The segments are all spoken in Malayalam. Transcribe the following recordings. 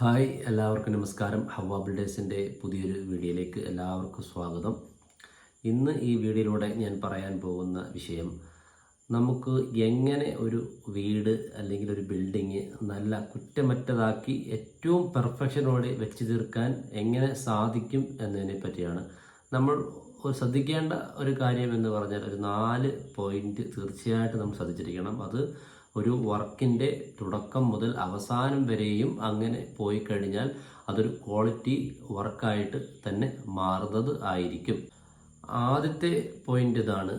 ഹായ് എല്ലാവർക്കും നമസ്കാരം. ഹവ ബിൽഡേഴ്സിന്റെ പുതിയൊരു വീഡിയോയിലേക്ക് എല്ലാവർക്കും സ്വാഗതം. ഇന്ന് ഈ വീഡിയോയിലൂടെ ഞാൻ പറയാൻ പോകുന്ന വിഷയം നമുക്ക് എങ്ങനെ ഒരു വീട് അല്ലെങ്കിൽ ഒരു ബിൽഡിങ് നല്ല കുറ്റമറ്റതാക്കി ഏറ്റവും പെർഫെക്ഷനോടെ വെച്ച് തീർക്കാൻ എങ്ങനെ സാധിക്കും എന്നതിനെ പറ്റിയാണ്. നമ്മൾ ഒരു ശ്രദ്ധിക്കേണ്ട ഒരു കാര്യം എന്ന് പറഞ്ഞാൽ ഒരു നാല് പോയിന്റ് തീർച്ചയായിട്ടും നമ്മൾ ശ്രദ്ധിച്ചിരിക്കണം. അത് ഒരു വർക്കിന്റെ തുടക്കം മുതൽ അവസാനം വരെയും അങ്ങനെ പോയി കഴിഞ്ഞാൽ അതൊരു ക്വാളിറ്റി വർക്കായിട്ട് തന്നെ മാറുന്നത് ആയിരിക്കും. ആദ്യത്തെ പോയിന്റ് ഇതാണ്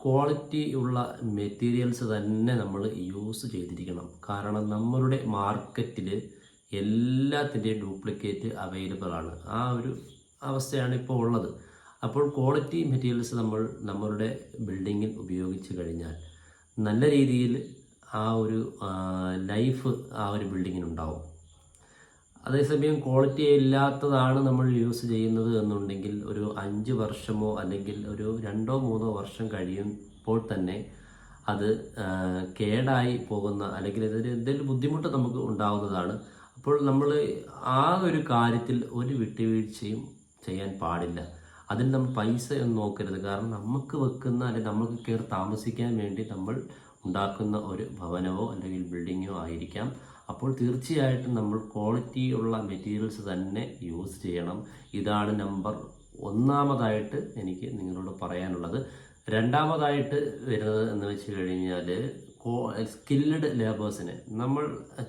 ക്വാളിറ്റി ഉള്ള മെറ്റീരിയൽസ് തന്നെ നമ്മൾ യൂസ് ചെയ്തിരിക്കണം. കാരണം നമ്മളുടെ മാർക്കറ്റിൽ എല്ലാത്തിന്റെയും ഡ്യൂപ്ലിക്കേറ്റ് അവൈലബിൾ ആണ്. ആ ഒരു അവസ്ഥയാണ് ഇപ്പോൾ ഉള്ളത്. അപ്പോൾ ക്വാളിറ്റി മെറ്റീരിയൽസ് നമ്മൾ നമ്മളുടെ ബിൽഡിങ്ങിൽ ഉപയോഗിച്ച് കഴിഞ്ഞാൽ നല്ല രീതിയിൽ ആ ഒരു ലൈഫ് ആ ഒരു ബിൽഡിങ്ങിനുണ്ടാവും. അതേസമയം ക്വാളിറ്റി ഇല്ലാത്തതാണ് നമ്മൾ യൂസ് ചെയ്യുന്നത് എന്നുണ്ടെങ്കിൽ ഒരു അഞ്ച് വർഷമോ അല്ലെങ്കിൽ ഒരു രണ്ടോ മൂന്നോ വർഷം കഴിയുമ്പോൾ തന്നെ അത് കേടായി പോകുന്ന അല്ലെങ്കിൽ ഇതിന് എന്തെങ്കിലും ബുദ്ധിമുട്ട് നമുക്ക് ഉണ്ടാവുന്നതാണ്. അപ്പോൾ നമ്മൾ ആ ഒരു കാര്യത്തിൽ ഒരു വിട്ടുവീഴ്ചയും ചെയ്യാൻ പാടില്ല. അതിൽ നമ്മൾ പൈസ ഒന്നും നോക്കരുത്. കാരണം നമുക്ക് വെക്കുന്ന അല്ലെങ്കിൽ നമുക്ക് കയറി താമസിക്കാൻ വേണ്ടി നമ്മൾ ഉണ്ടാക്കുന്ന ഒരു ഭവനമോ അല്ലെങ്കിൽ ബിൽഡിങ്ങോ ആയിരിക്കാം. അപ്പോൾ തീർച്ചയായിട്ടും നമ്മൾ ക്വാളിറ്റി ഉള്ള മെറ്റീരിയൽസ് തന്നെ യൂസ് ചെയ്യണം. ഇതാണ് നമ്പർ ഒന്നാമതായിട്ട് എനിക്ക് നിങ്ങളോട് പറയാനുള്ളത്. രണ്ടാമതായിട്ട് വരുന്നത് എന്ന് വെച്ച് കഴിഞ്ഞാൽ സ്കില്ലഡ് ലേബേഴ്സിനെ നമ്മൾ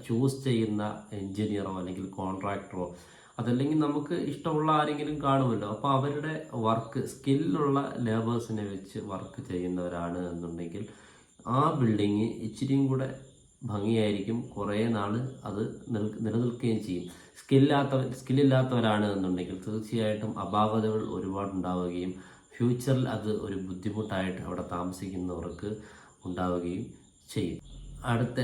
ചൂസ് ചെയ്യുന്ന എൻജിനീയറോ അല്ലെങ്കിൽ കോൺട്രാക്ടറോ അതല്ലെങ്കിൽ നമുക്ക് ഇഷ്ടമുള്ള ആരെങ്കിലും കാണുമല്ലോ. അപ്പോൾ അവരുടെ വർക്ക് സ്കില്ലുള്ള ലേബേഴ്സിനെ വെച്ച് വർക്ക് ചെയ്യുന്നവരാണ് എന്നുണ്ടെങ്കിൽ ആ ബിൽഡിങ് ഇച്ചിരിയും കൂടെ ഭംഗിയായിരിക്കും കുറേ നാൾ അത് നിലനിൽക്കുകയും ചെയ്യും. സ്കില്ലാത്ത സ്കില്ലില്ലാത്തവരാണ് എന്നുണ്ടെങ്കിൽ തീർച്ചയായിട്ടും അപാകതകൾ ഒരുപാട് ഉണ്ടാവുകയും ഫ്യൂച്ചറിൽ അത് ഒരു ബുദ്ധിമുട്ടായിട്ട് അവിടെ താമസിക്കുന്നവർക്ക് ഉണ്ടാവുകയും ചെയ്യും. അടുത്ത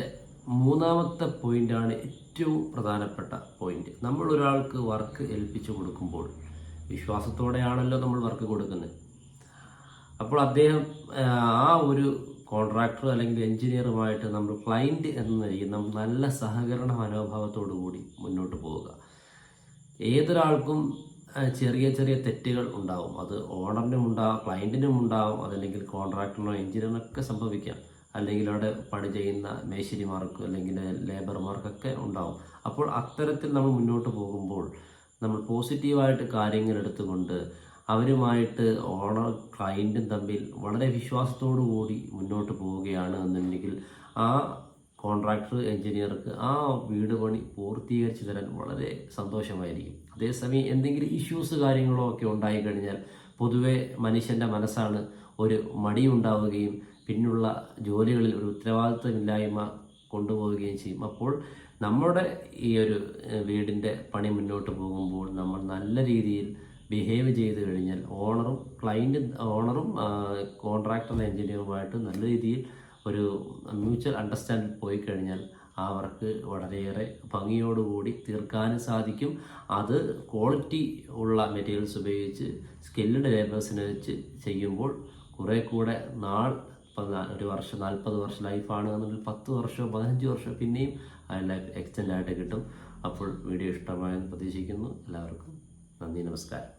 മൂന്നാമത്തെ പോയിന്റാണ് ഏറ്റവും പ്രധാനപ്പെട്ട പോയിന്റ്. നമ്മൾ ഒരാൾക്ക് വർക്ക് ഏൽപ്പിച്ചു കൊടുക്കുമ്പോൾ വിശ്വാസത്തോടെയാണല്ലോ നമ്മൾ വർക്ക് കൊടുക്കുന്നത്. അപ്പോൾ അദ്ദേഹം ആ ഒരു കോൺട്രാക്ടർ അല്ലെങ്കിൽ എഞ്ചിനീയറുമായിട്ട് നമ്മൾ ക്ലൈന്റ് എന്ന നിലയിൽ നമ്മൾ നല്ല സഹകരണ മനോഭാവത്തോടു കൂടി മുന്നോട്ട് പോവുക. ഏതൊരാൾക്കും ചെറിയ ചെറിയ തെറ്റുകൾ ഉണ്ടാവും. അത് ഓണറിനും ഉണ്ടാവും ക്ലയന്റിനും ഉണ്ടാവും. അതല്ലെങ്കിൽ കോൺട്രാക്ടറിനോ എഞ്ചിനീയറിനൊക്കെ സംഭവിക്കാം. അല്ലെങ്കിൽ അവിടെ പണി ചെയ്യുന്ന മേശരിമാർക്ക് അല്ലെങ്കിൽ ലേബർമാർക്കൊക്കെ ഉണ്ടാവും. അപ്പോൾ അത്തരത്തിൽ നമ്മൾ മുന്നോട്ട് പോകുമ്പോൾ നമ്മൾ പോസിറ്റീവായിട്ട് കാര്യങ്ങൾ എടുത്തുകൊണ്ട് അവരുമായിട്ട് ഓണർ ക്ലയന്റും തമ്മിൽ വളരെ വിശ്വാസത്തോടു കൂടി മുന്നോട്ട് പോവുകയാണ് എന്നുണ്ടെങ്കിൽ ആ കോൺട്രാക്ടർ എഞ്ചിനീയർക്ക് ആ വീട് പണി പൂർത്തീകരിച്ച് തരാൻ വളരെ സന്തോഷമായിരിക്കും. അതേസമയം എന്തെങ്കിലും ഇഷ്യൂസ് കാര്യങ്ങളോ ഒക്കെ ഉണ്ടായിക്കഴിഞ്ഞാൽ പൊതുവെ മനുഷ്യന്റെ മനസ്സാണ് ഒരു മടിയുണ്ടാവുകയും പിന്നുള്ള ജോലികളിൽ ഒരു ഉത്തരവാദിത്വമില്ലായ്മ കൊണ്ടുപോവുകയും ചെയ്യും. അപ്പോൾ നമ്മുടെ ഈ ഒരു വീടിന്റെ പണി മുന്നോട്ട് പോകുമ്പോൾ നമ്മൾ നല്ല രീതിയിൽ ബിഹേവ് ചെയ്ത് കഴിഞ്ഞാൽ ഓണറും ക്ലയന്റും ഓണറും കോൺട്രാക്ടർ എഞ്ചിനീയറുമായിട്ട് നല്ല രീതിയിൽ ഒരു മ്യൂച്വൽ അണ്ടർസ്റ്റാൻഡിൽ പോയി കഴിഞ്ഞാൽ അവർക്ക് വർക്ക് വളരെയേറെ ഭംഗിയോടുകൂടി തീർക്കാനും സാധിക്കും. അത് ക്വാളിറ്റി ഉള്ള മെറ്റീരിയൽസ് ഉപയോഗിച്ച് സ്കിൽഡ് ലേബേഴ്സിനെ വെച്ച് ചെയ്യുമ്പോൾ കുറേ കൂടെ നാൾ ഒരു വർഷം നാൽപ്പത് വർഷം ലൈഫാണ് എന്നുണ്ടെങ്കിൽ പത്ത് വർഷമോ പതിനഞ്ച് വർഷമോ പിന്നെയും ആ ലൈഫ് എക്സ്റ്റെൻഡ് ആയിട്ട് കിട്ടും. അപ്പോൾ വീഡിയോ ഇഷ്ടമായെന്ന് പ്രതീക്ഷിക്കുന്നു. എല്ലാവർക്കും നന്ദി നമസ്കാരം.